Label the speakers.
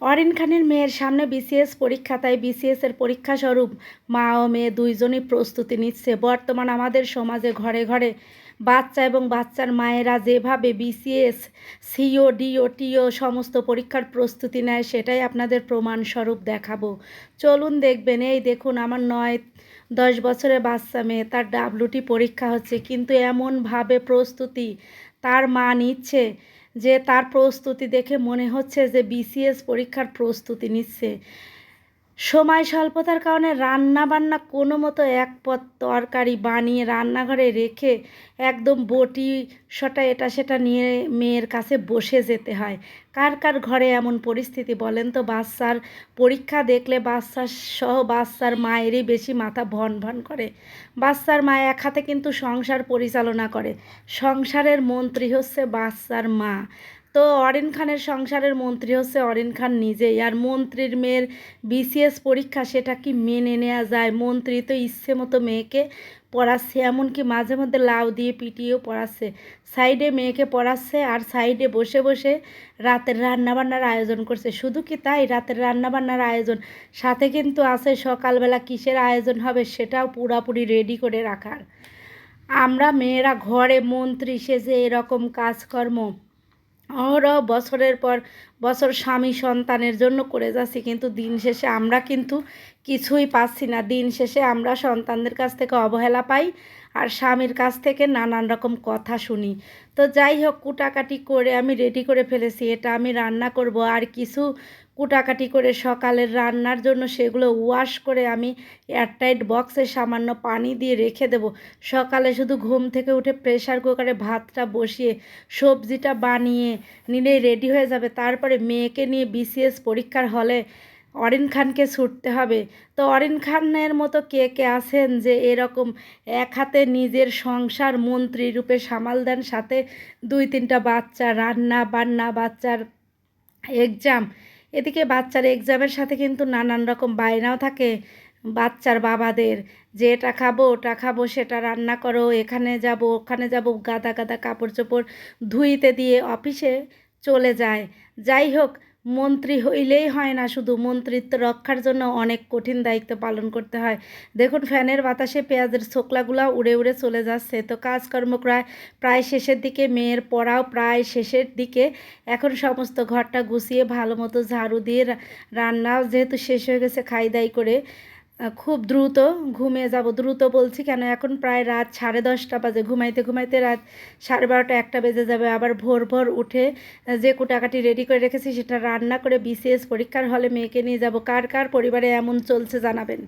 Speaker 1: অরিন খানের মেয়ের সামনে বিসিএস পরীক্ষা, তাই বিসিএস এর পরীক্ষা স্বরূপ মা ও মেয়ে দুইজনই প্রস্তুতি নিচ্ছে। বর্তমান আমাদের সমাজে ঘরে ঘরে বাচ্চা এবং বাচ্চার মায়েরা যেভাবে বিসিএস, সিও, ডিও, টিও সমস্ত পরীক্ষার প্রস্তুতি নেয়, সেটাই আপনাদের প্রমাণস্বরূপ দেখাবো। চলুন দেখবেন, এই দেখুন আমার নয়, দশ বছরের বাচ্চা মেয়ে, তার ডাব্লুটি পরীক্ষা হচ্ছে। কিন্তু এমনভাবে প্রস্তুতি তার মা নিচ্ছে যে তার প্রস্তুতি দেখে মনে হচ্ছে যে বিসিএস পরীক্ষার প্রস্তুতি নিচ্ছে। সময় স্বল্পতার কারণে রান্না বান্না কোনো মতো এক পদ তরকারি বানিয়ে রান্নাঘরে রেখে একদম বটি সটা এটা সেটা নিয়ে মেয়ের কাছে বসে যেতে হয়। কার কার ঘরে এমন পরিস্থিতি বলেন তো? বাচ্চার পরীক্ষা দেখলে বাচ্চার সহ বাচ্চার মায়েরই বেশি মাথা ভন ভন করে। বাচ্চার মা এক হাতে কিন্তু সংসার পরিচালনা করে। সংসারের মন্ত্রী হচ্ছে বাচ্চার মা। তো অরিন খানের সংসারের মন্ত্রী হচ্ছে অরিন খান নিজেই। আর মন্ত্রীর মেয়ের বিসিএস পরীক্ষা, সেটা কি মেনে নেওয়া যায়? মন্ত্রী তো ইচ্ছে মতো মেয়েকে পড়াচ্ছে, এমনকি মাঝে মধ্যে লাউ দিয়ে পিটিয়েও পড়াচ্ছে। সাইডে মেয়েকে পড়াচ্ছে আর সাইডে বসে বসে রাতের রান্নাবান্নার আয়োজন করছে। শুধু কি তাই? রাতের রান্নাবান্নার আয়োজন। সাথে কিন্তু আছে সকালবেলা কিসের আয়োজন হবে সেটাও পুরাপুরি রেডি করে রাখার। আমরা মেয়েরা ঘরে মন্ত্রী সেজে এরকম কাজকর্ম অহরহ বছরের পর বছর স্বামী সন্তানের জন্য করে যাচ্ছি, কিন্তু দিন শেষে আমরা কিন্তু কিছুই পাচ্ছি না। দিন শেষে আমরা সন্তানদের কাছ থেকে অবহেলা পাই আর স্বামীর কাছ থেকে নানান রকম কথা শুনি। তো যাই হোক, কুটাকাটি করে আমি রেডি করে ফেলেছি, এটা আমি রান্না করব। আর কিছু কুটাকাটি করে সকালের রান্নার জন্য সেগুলো ওয়াশ করে আমি এয়ারটাইট বক্সে সামান্য পানি দিয়ে রেখে দেব। সকালে শুধু ঘুম থেকে উঠে প্রেশার কুকারে ভাতটা বসিয়ে সবজিটা বানিয়ে নিলেই রেডি হয়ে যাবে। তারপরে মেয়েকে নিয়ে বিসিএস পরীক্ষার হলে অরিন খানকে ছুটতে হবে। তো অরিন খানের মতো কে কে আছেন যে এরকম এক হাতে নিজের সংসার মন্ত্রী রূপে সামাল দেন, সাথে দুই তিনটা বাচ্চা, রান্না বান্না, বাচ্চার এক্সাম এদিকে বাচ্চার এক্সামের সাথে কিন্তু নানান রকম বায়নাও থাকে বাচ্চার বাবাদের। যে এটা খাব, ওটা খাব, সেটা রান্না করো, এখানে যাব, ওখানে যাব, গাদা গাদা কাপড় চোপড় ধুইতে দিয়ে অফিসে চলে যায়। যাই হোক, মন্ত্রী হইলেই হয় না শুধু। মন্ত্রিত্ব রক্ষার জন্য অনেক কঠিন দায়িত্ব পালন করতে হয়। দেখুন, ফ্যানের বাতাসে পেঁয়াজের ছোকলাগুলো উড়ে উড়ে চলে যাচ্ছে। তো কাজকর্ম প্রায় প্রায় শেষের দিকে, মেয়ের পড়াও প্রায় শেষের দিকে। এখন সমস্ত ঘরটা গুছিয়ে ভালো মতো ঝাড়ু দিয়ে রান্নাও যেহেতু শেষ হয়ে গেছে খাই দাই করে খুব দ্রুত ঘুমিয়ে যাব। দ্রুত বলছি কেন? এখন প্রায় রাত সাড়ে দশটা বাজে। ঘুমাইতে ঘুমাইতে রাত সাড়ে বারোটা একটা বেজে যাবে। আবার ভোর ভোর উঠে যে কুটাকাটি রেডি করে রেখেছি সেটা রান্না করে বিসিএস পরীক্ষার হলে মেয়েকে নিয়ে যাব। কার কার পরিবারে এমন চলছে জানাবেন?